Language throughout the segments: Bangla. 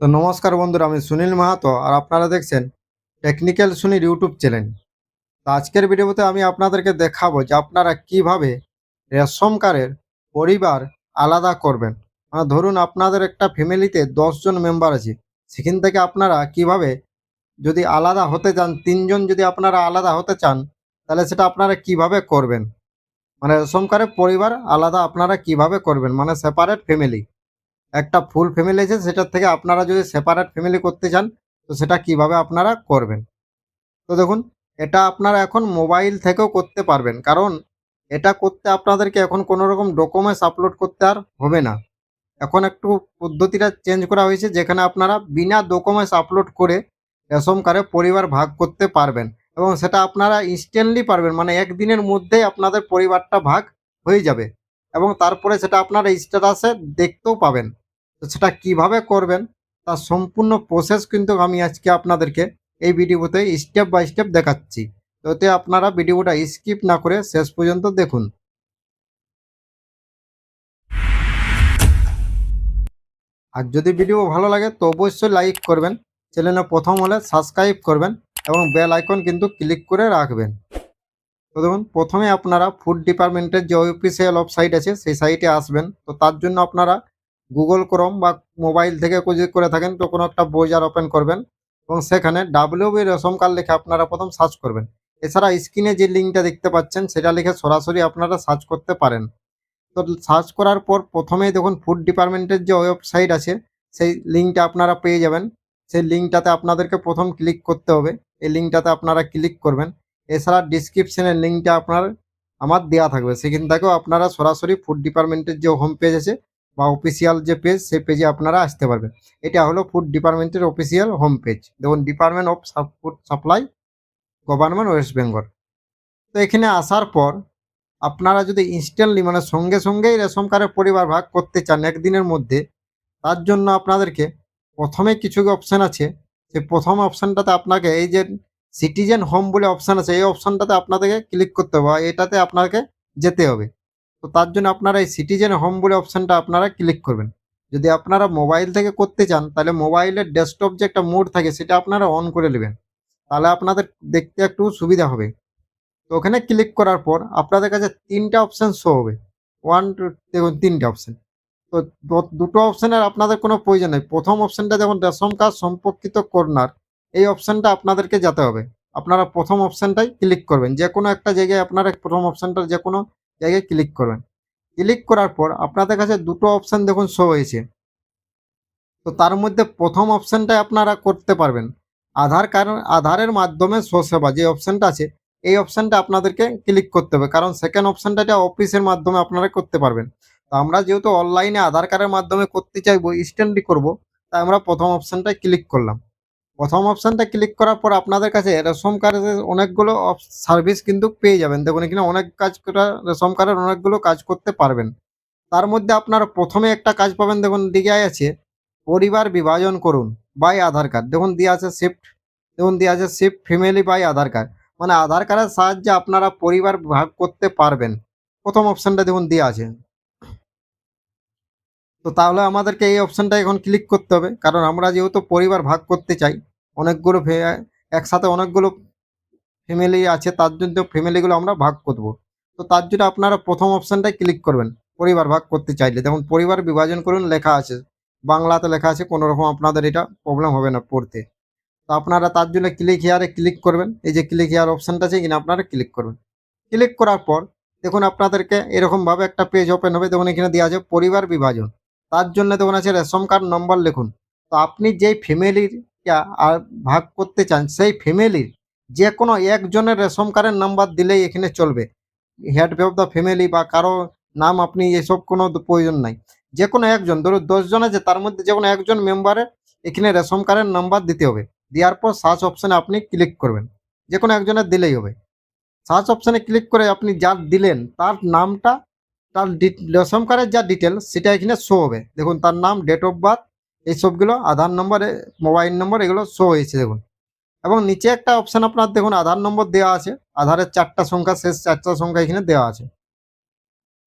তো নমস্কার বন্ধুরা, আমি সুনীল মাহাতো আর আপনারা দেখছেন টেকনিক্যাল সুনীল ইউটিউব চ্যানেল। তো আজকের ভিডিওতে আমি আপনাদেরকে দেখাবো যে আপনারা কীভাবে রেশন কার্ডের পরিবার আলাদা করবেন। মানে ধরুন আপনাদের একটা ফ্যামিলিতে জন মেম্বার আছে, সেখান থেকে আপনারা কীভাবে যদি আলাদা হতে চান, তিনজন যদি আপনারা আলাদা হতে চান, তাহলে সেটা আপনারা কীভাবে করবেন? মানে রেশন কার্ডের পরিবার আলাদা আপনারা কীভাবে করবেন? মানে সেপারেট ফ্যামিলি একটা ফুল ফ্যামিলি আছে, সেটার থেকে আপনারা যদি সেপারেট ফ্যামিলি করতে চান, তো সেটা কীভাবে আপনারা করবেন? তো দেখুন, এটা আপনারা এখন মোবাইল থেকেও করতে পারবেন, কারণ এটা করতে আপনাদেরকে এখন কোনো রকম ডকুমেন্টস আপলোড করতে আর হবে না। এখন একটু পদ্ধতিটা চেঞ্জ করা হয়েছে, যেখানে আপনারা বিনা ডকুমেন্টস আপলোড করে রেশন কার্ডে পরিবার ভাগ করতে পারবেন এবং সেটা আপনারা ইনস্ট্যান্টলি পারবেন মানে একদিনের মধ্যেই আপনাদের পরিবারটা ভাগ হয়ে যাবে। এবং তারপরে সেটা আপনারা স্ট্যাটাসে দেখতেও পাবেন। তো সেটা কীভাবে করবেন, তার সম্পূর্ণ প্রসেস কিন্তু আমি আজকে আপনাদেরকে এই ভিডিওতে স্টেপ বাই স্টেপ দেখাচ্ছি। তো এতে আপনারা ভিডিওটা স্কিপ না করে শেষ পর্যন্ত দেখুন। আর যদি ভিডিও ভালো লাগে তো অবশ্যই লাইক করবেন চ্যানেলে প্রথম হলে সাবস্ক্রাইব করবেন এবং বেল আইকন কিন্তু ক্লিক করে রাখবেন। তো দেখুন, প্রথমে আপনারা ফুড ডিপার্টমেন্টের যে অফিসিয়াল ওয়েবসাইট আছে, সেই সাইটে আসবেন। তো তার জন্য আপনারা গুগল ক্রোম বা মোবাইল থেকে যদি করে থাকেন, তো কোনো একটা ব্রাউজার ওপেন করবেন এবং সেখানে ডাব্লিউ বি রেশন কার্ড লিখে আপনারা প্রথম সার্চ করবেন। এছাড়া স্ক্রিনে যে লিঙ্কটা দেখতে পাচ্ছেন, সেটা লিখে সরাসরি আপনারা সার্চ করতে পারেন। তো সার্চ করার পর প্রথমেই দেখুন ফুড ডিপার্টমেন্টের যে ওয়েবসাইট আছে, সেই লিঙ্কটা আপনারা পেয়ে যাবেন। সেই লিঙ্কটাতে আপনাদেরকে প্রথম ক্লিক করতে হবে। এই লিঙ্কটাতে আপনারা ক্লিক করবেন। এছাড়া ডিসক্রিপশনের লিঙ্কটা আপনার আমার দেওয়া থাকবে। সেখান থেকেও আপনারা সরাসরি ফুড ডিপার্টমেন্টের যে হোম পেজ আছে বা অফিসিয়াল যে পেজ সেই পেজে আপনারা আসতে পারবেন। এটা হলো ফুড ডিপার্টমেন্টের অফিসিয়াল হোম পেজ দেখুন department of food supply government West Bengal তো এখানে আসার পর আপনারা যদি ইনস্ট্যান্টলি মানে সঙ্গে সঙ্গেই রেশন কার্ডের পরিবার ভাগ করতে চান একদিনের মধ্যে, তার জন্য আপনাদেরকে প্রথমে কিছু অপশান আছে। সেই প্রথম অপশানটাতে আপনাকে এই যে সিটিজেন হোম বলে অপশান আছে, এই অপশানটাতে আপনাদেরকে ক্লিক করতে হবে এটাতে আপনাকে যেতে হবে। তো তার জন্য আপনারা এই সিটিজেন হোম বলে অপশানটা আপনারা ক্লিক করবেন। যদি আপনারা মোবাইল থেকে করতে চান, তাহলে মোবাইলের ডেস্কটপ যে একটা মোড থাকে, সেটা আপনারা অন করে নেবেন। তাহলে আপনাদের দেখতে একটু সুবিধা হবে। তো ওখানে ক্লিক করার পর আপনাদের কাছে তিনটা অপশান শো হবে। ওয়ান টু দেখুন, তিনটে অপশান তো দুটো অপশানের আপনাদের কোনো প্রয়োজন নেই। প্রথম অপশানটা যেমন রেশন কার্ড সম্পর্কিত কর্নার এই অপশানটা আপনাদেরকে যেতে হবে। আপনারা প্রথম অপশানটাই ক্লিক করবেন। যে কোনো একটা জায়গায় আপনারা প্রথম অপশানটা যে কোনো জায়গায় ক্লিক করবেন। ক্লিক করার পর আপনাদের কাছে দুটো অপশান দেখুন শো হয়েছে। তো তার মধ্যে প্রথম অপশানটাই আপনারা করতে পারবেন। আধার কার্ড আধারের মাধ্যমে সেবা যে অপশানটা আছে, এই অপশানটা আপনাদেরকে ক্লিক করতে হবে। কারণ সেকেন্ড অপশানটা এটা অফিসের মাধ্যমে আপনারা করতে পারবেন। তো আমরা যেহেতু অনলাইনে আধার কার্ডের মাধ্যমে করতে চাইব ইনস্ট্যান্টলি করব, তাই আমরা প্রথম অপশানটায় ক্লিক করলাম। প্রথম অপশানটা ক্লিক করার পর আপনাদের কাছে রেশন কার্ডের অনেকগুলো সার্ভিস কিন্তু পেয়ে যাবেন। দেখুন, এখানে অনেক কাজ করা রেশন কার্ডের অনেকগুলো কাজ করতে পারবেন। তার মধ্যে আপনারা প্রথমে একটা কাজ পাবেন, দেখুন, দিকে আছে পরিবার বিভাজন করুন বাই আধার কার্ড দেখুন, দিয়ে আছে শিফট দেখুন, দিয়ে আছে shift family by Aadhaar card মানে আধার কার্ডের সাহায্যে আপনারা পরিবার ভাগ করতে পারবেন। প্রথম অপশানটা দেখুন দেওয়া আছে। তো তাহলে আমাদেরকে এই অপশানটা এখন ক্লিক করতে হবে। কারণ আমরা যেহেতু পরিবার ভাগ করতে চাই, অনেকগুলো একসাথে অনেকগুলো ফ্যামিলি আছে, তার জন্য ফ্যামিলিগুলো আমরা ভাগ করব। তো তার জন্য আপনারা প্রথম অপশানটাই ক্লিক করবেন, পরিবার ভাগ করতে চাইলে। যেমন পরিবার বিভাজন করুন লেখা আছে। বাংলাতে লেখা আছে, কোনো রকম আপনাদের এটা প্রবলেম হবে না পড়তে। তো আপনারা তার জন্য ক্লিক হেয়ারে ক্লিক করবেন। এই যে ক্লিক হেয়ার অপশানটা আছে কিনা আপনারা ক্লিক করবেন ক্লিক করার পর, দেখুন, আপনাদেরকে এরকমভাবে একটা পেজ ওপেন হবে। দেখুন, এখানে দেওয়া আছে, পরিবার বিভাজন। তার জন্য দেখুন আছে রেশন কার্ড নম্বর লিখুন। তো আপনি যেই ফ্যামিলির ভাগ করতে চান, সেই ফ্যামিলির যে কোনো একজনের রেশন কার্ডের নাম্বার দিলেই এখানে চলবে। হেড অফ দ্য ফ্যামিলি বা কারও নাম আপনি এসব কোনো প্রয়োজন নাই। যে কোনো একজন ধরো দশজন আছে, তার মধ্যে যে কোনো একজন মেম্বারের এখানে রেশন কার্ডের নাম্বার দিতে হবে। দেওয়ার পর সার্চ অপশানে আপনি ক্লিক করবেন। যে কোনো একজনের দিলেই হবে। সার্চ অপশানে ক্লিক করে আপনি যার দিলেন, তার নামটা তার রেশন কার্ডের যা ডিটেলস সেটা এখানে শো হবে। দেখুন, তার নাম ডেট অফ বার্থ এইসবগুলো আধার নম্বর মোবাইল নম্বর এগুলো শো হয়েছে, দেখুন। এবং নিচে একটা অপশান আপনার, দেখুন, আধার নম্বর দেওয়া আছে। আধারের চারটা সংখ্যা, শেষ চারটা সংখ্যা এখানে দেওয়া আছে।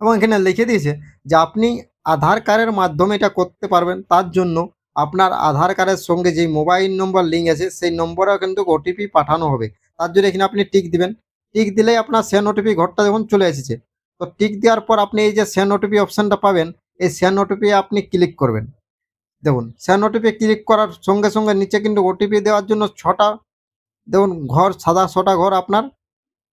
এবং এখানে লিখে দিয়েছে যে, আপনি আধার কার্ডের মাধ্যমে এটা করতে পারবেন। তার জন্য আপনার আধার কার্ডের সঙ্গে যেই মোবাইল নম্বর লিঙ্ক আছে, সেই নম্বরেও কিন্তু ওটিপি পাঠানো হবে। তার জন্য এখানে আপনি টিক দিবেন। টিক দিলেই আপনার সেন ওটিপি ঘরটা যখন চলে এসেছে। তো টিক দেওয়ার পর আপনি এই যে সেন ওটিপি অপশানটা পাবেন, এই সেন ওটিপি আপনি ক্লিক করবেন। দেখুন সেন ওটিপি ক্লিক করার সঙ্গে সঙ্গে নিচে কিন্তু ওটিপি দেওয়ার জন্য ছটা, দেখুন, ঘর, সাদা ছটা ঘর আপনার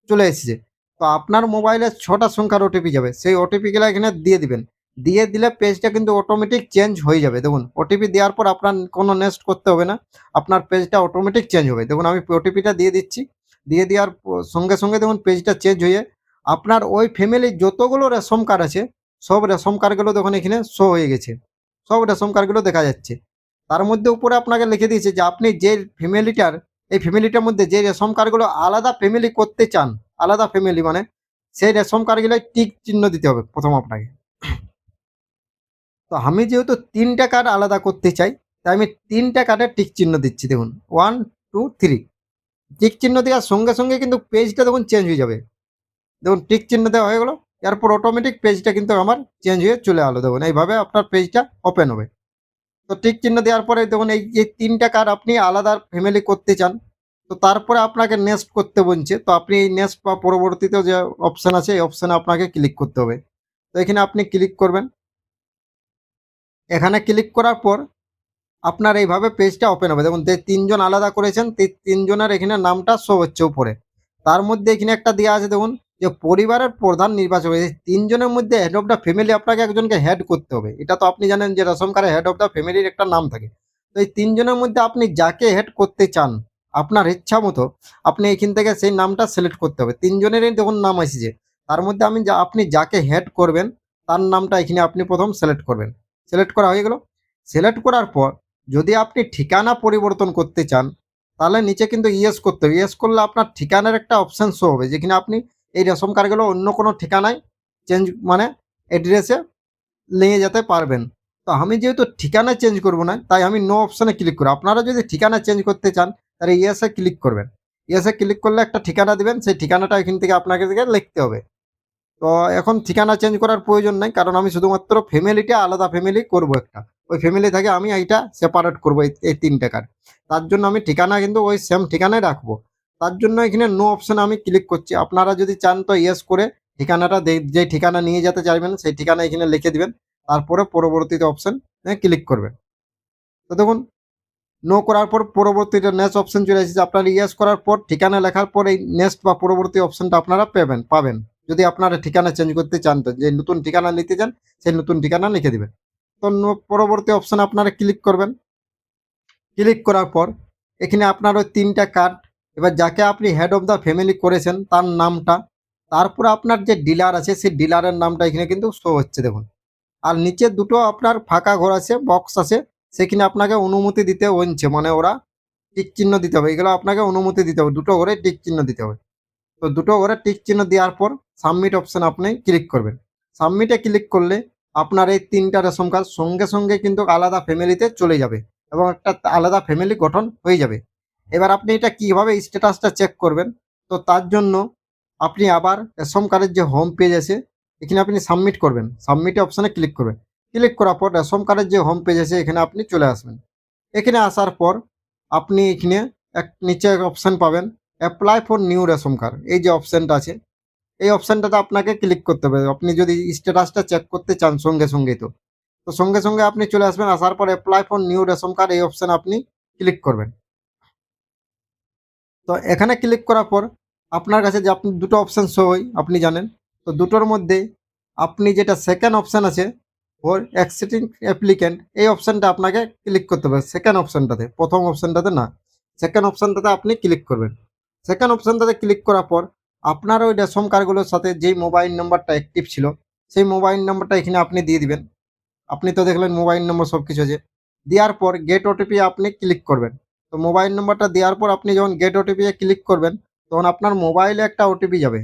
চলে এসেছে। তো আপনার মোবাইলে ছটা সংখ্যার ওটিপি যাবে, সেই ওটিপিগুলো এখানে দিয়ে দিবেন। দিয়ে দিলে পেজটা কিন্তু অটোমেটিক চেঞ্জ হয়ে যাবে। দেখুন ওটিপি দেওয়ার পর আপনার কোনো নেক্সট করতে হবে না, আপনার পেজটা অটোমেটিক চেঞ্জ হবে। দেখুন, আমি ওটিপিটা দিয়ে দিচ্ছি। দিয়ে দেওয়ার সঙ্গে সঙ্গে দেখুন পেজটা চেঞ্জ হয়ে আপনার ওই ফ্যামিলির যতগুলো রেশন কার্ড আছে, সব রেশন কার্ডগুলো দেখুন এখানে শো হয়ে গেছে। সব রেশন কার্ডগুলো দেখা যাচ্ছে। তার মধ্যে উপরে আপনাকে লিখে দিয়েছে যে, আপনি যে ফ্যামিলিটার এই ফ্যামিলিটার মধ্যে যে রেশন কার্ডগুলো আলাদা ফ্যামিলি করতে চান, আলাদা ফ্যামিলি মানে সেই রেশন কার্ডগুলো টিক চিহ্ন দিতে হবে প্রথম আপনাকে। তো আমি যেহেতু তিনটা কার্ড আলাদা করতে চাই, তাই আমি তিনটা কার্ডের টিক চিহ্ন দিচ্ছি দেখুন। ওয়ান টু থ্রি টিক চিহ্ন দেওয়ার সঙ্গে সঙ্গে কিন্তু পেজটা দেখুন চেঞ্জ হয়ে যাবে। দেখুন টিক চিহ্ন দেওয়া হয়ে গেলো। এরপর অটোমেটিক পেজটা কিন্তু আমার চেঞ্জ হয়ে চলে আলো দেখুন, এইভাবে আপনার পেজটা ওপেন হবে। তো টিক চিহ্ন দেওয়ার পরে দেখুন, এই যে তিনটা কার্ড আপনি আলাদা ফ্যামিলি করতে চান। তো তারপরে আপনাকে নেক্সট করতে বলছে। তো আপনি এই নেক্সট বা পরবর্তীতে যে অপশান আছে, এই অপশানে আপনাকে ক্লিক করতে হবে। তো এখানে আপনি ক্লিক করবেন। এখানে ক্লিক করার পর আপনার এইভাবে পেজটা ওপেন হবে। দেখুন তিনজন আলাদা করেছেন তিনজনের এখানে নামটা শো হচ্ছে উপরে। তার মধ্যে এখানে একটা দেওয়া আছে, দেখুন যে পরিবারের প্রধান নির্বাচক, এই তিনজনের মধ্যে হেড অফ দ্য ফ্যামিলি আপনাকে একজনকে হেড করতে হবে। এটা তো আপনি জানেন যে রেশন কার্ডে হেড অফ দ্য ফ্যামিলির একটা নাম থাকে। তো এই তিনজনের মধ্যে আপনি যাকে হেড করতে চান, আপনার ইচ্ছা মতো, আপনি এখান থেকে সেই নামটা সিলেক্ট করতে হবে। তিনজনেরই দেখুন নাম এসেছে। তার মধ্যে আমি যা, আপনি যাকে হেড করবেন, তার নামটা এখানে আপনি প্রথম সিলেক্ট করবেন। সিলেক্ট করা হয়ে গেল। সিলেক্ট করার পর যদি আপনি ঠিকানা পরিবর্তন করতে চান, তাহলে নিচে কিন্তু ইয়েস করতে হবে। ইয়েস করলে আপনার ঠিকানার একটা অপশান শো হবে, যেখানে আপনি এই রেশন কার্ডগুলো অন্য কোনো ঠিকানায় চেঞ্জ মানে অ্যাড্রেসে নিয়ে যেতে পারবেন। তো আমি যেহেতু ঠিকানা চেঞ্জ করব না, তাই আমি নো অপশানে ক্লিক করব। আপনারা যদি ঠিকানা চেঞ্জ করতে চান, তাহলে ইয়েসে ক্লিক করবেন। ইয়েসে ক্লিক করলে একটা ঠিকানা দেবেন, সেই ঠিকানাটা এখান থেকে আপনাকে থেকে লিখতে হবে। তো এখন ঠিকানা চেঞ্জ করার প্রয়োজন নাই, কারণ আমি শুধুমাত্র ফ্যামিলিটা আলাদা ফ্যামিলি করব একটা। ওই ফ্যামিলি থেকে আমি এইটা সেপারেট করব এই এই তিনটে কার্ড তার জন্য আমি ঠিকানা কিন্তু ওই সেম ঠিকানায় রাখব। তার জন্য এখানে নো অপশানে আমি ক্লিক করছি। আপনারা যদি চান তো ইয়েস করে ঠিকানাটা যে ঠিকানা নিয়ে যেতে চাইবেন, সেই ঠিকানা এখানে লিখে দিবেন। তারপরে পরবর্তীতে অপশান ক্লিক করবেন। তো দেখুন নো করার পর পরবর্তীতে নেক্সট অপশন চলে এসেছে। আপনারা ইয়েস করার পর, ঠিকানা লেখার পর এই নেক্সট বা পরবর্তী অপশনটা আপনারা পাবেন পাবেন। যদি আপনারা ঠিকানা চেঞ্জ করতে চান তো, যে নতুন ঠিকানা নিতে চান, সেই নতুন ঠিকানা লিখে দিবেন। তো ন- পরবর্তী অপশন আপনারা ক্লিক করবেন। ক্লিক করার পর, এখানে আপনার ওই তিনটা কার্ড এবার যাকে আপনি হেড অফ দ্য ফ্যামিলি করেছেন, তার নামটা, তারপর আপনার যে ডিলার আছে, সেই ডিলারের নামটা এখানে কিন্তু শো হচ্ছে, দেখুন। আর নিচে দুটো আপনার ফাঁকা ঘর আছে বক্স আছে, সেখানে আপনাকে অনুমতি দিতে হচ্ছে মানে ওরা টিক চিহ্ন দিতে হবে। এগুলো আপনাকে অনুমতি দিতে হবে, দুটো ঘরে টিক চিহ্ন দিতে হবে। তো দুটো ঘরে টিক চিহ্ন দেওয়ার পর সাবমিট অপশন আপনি ক্লিক করবেন। সাবমিটে ক্লিক করলে আপনার এই তিনটা রেশন কার্ড সঙ্গে সঙ্গে কিন্তু আলাদা ফ্যামিলিতে চলে যাবে এবং একটা আলাদা ফ্যামিলি গঠন হয়ে যাবে। এবার আপনি এটা কীভাবে স্ট্যাটাসটা চেক করবেন? তো তার জন্য আপনি আবার রেশন কার্ডের যে হোম পেজ আছে, এখানে আপনি সাবমিট করবেন। সাবমিটে অপশানে ক্লিক করবেন। ক্লিক করার পর রেশন কার্ডের যে হোম পেজ আছে, এখানে আপনি চলে আসবেন। এখানে আসার পর আপনি এখানে এক নিচে অপশান পাবেন apply for new ration card এই যে অপশানটা আছে, এই অপশানটাতে আপনাকে ক্লিক করতে হবে। আপনি যদি স্ট্যাটাসটা চেক করতে চান সঙ্গে সঙ্গে তো। তো সঙ্গে সঙ্গে আপনি চলে আসবেন, আসার পর apply for new ration card এই অপশান আপনি ক্লিক করবেন। তো এখানে ক্লিক করার পর আপনার কাছে যে আপনি দুটো অপশান শো হয়, আপনি জানেন। তো দুটোর মধ্যে আপনি যেটা সেকেন্ড অপশান আছে ফর অ্যাকসেপ্টিং অ্যাপ্লিক্যান্ট এই অপশানটা আপনাকে ক্লিক করতে হবে। সেকেন্ড অপশানটাতে প্রথম অপশানটাতে না। সেকেন্ড অপশানটাতে আপনি ক্লিক করবেন। সেকেন্ড অপশানটাতে ক্লিক করার পর আপনার ওই রেশন কার্ডগুলোর সাথে যেই মোবাইল নাম্বারটা অ্যাক্টিভ ছিল, সেই মোবাইল নাম্বারটা এখানে আপনি দিয়ে দিবেন। আপনি তো দেখলেন মোবাইল নম্বর সব কিছু আছে। দেওয়ার পর গেট ওটিপি আপনি ক্লিক করবেন। তো মোবাইল নম্বরটা দেওয়ার পর আপনি যখন গেট ওটিপি এ ক্লিক করবেন, তখন আপনার মোবাইলে একটা ওটিপি যাবে।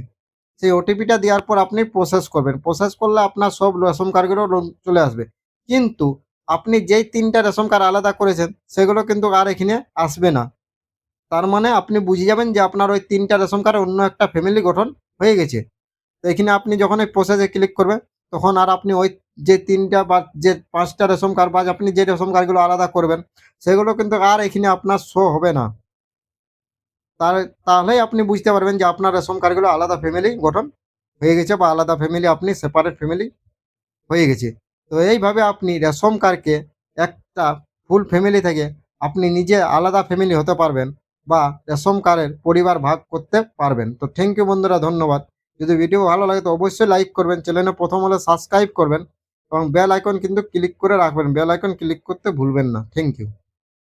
সেই ওটিপিটা দেওয়ার পর আপনি প্রসেস করবেন। প্রসেস করলে আপনার সব রেশন কার্ডগুলো চলে আসবে। কিন্তু আপনি যেই তিনটা রেশন কার্ড আলাদা করেছেন, সেগুলো কিন্তু আর এখানে আসবে না। তার মানে আপনি বুঝে যাবেন যে আপনার ওই তিনটা রেশন কার্ডে অন্য একটা ফ্যামিলি গঠন হয়ে গেছে। তো এখানে আপনি যখন এই প্রসেসে ক্লিক করবেন তখন আর আপনি ওই যে তিনটা বা যে পাঁচটা রেশন কার্ড বা আপনি যে রেশন কার্ডগুলো আলাদা করবেন, সেগুলো কিন্তু আর এখানে আপনার শো হবে না। তার, তাহলেই আপনি বুঝতে পারবেন যে আপনার রেশন কার্ডগুলো আলাদা ফ্যামিলি গঠন হয়ে গেছে বা আলাদা ফ্যামিলি আপনি সেপারেট ফ্যামিলি হয়ে গেছে। তো এইভাবে আপনি রেশন কার্ডকে একটা ফুল ফ্যামিলি থেকে আপনি নিজে আলাদা ফ্যামিলি হতে পারবেন বা রেশন কার্ডের পরিবার ভাগ করতে পারবেন। তো থ্যাংক ইউ বন্ধুরা, ধন্যবাদ। যদি ভিডিও ভালো লাগে তো অবশ্যই লাইক করবেন চ্যানেলে প্রথম হলে সাবস্ক্রাইব করবেন এবং বেল আইকন কিন্তু ক্লিক করে রাখবেন। বেল আইকন ক্লিক করতে ভুলবেন না। Thank you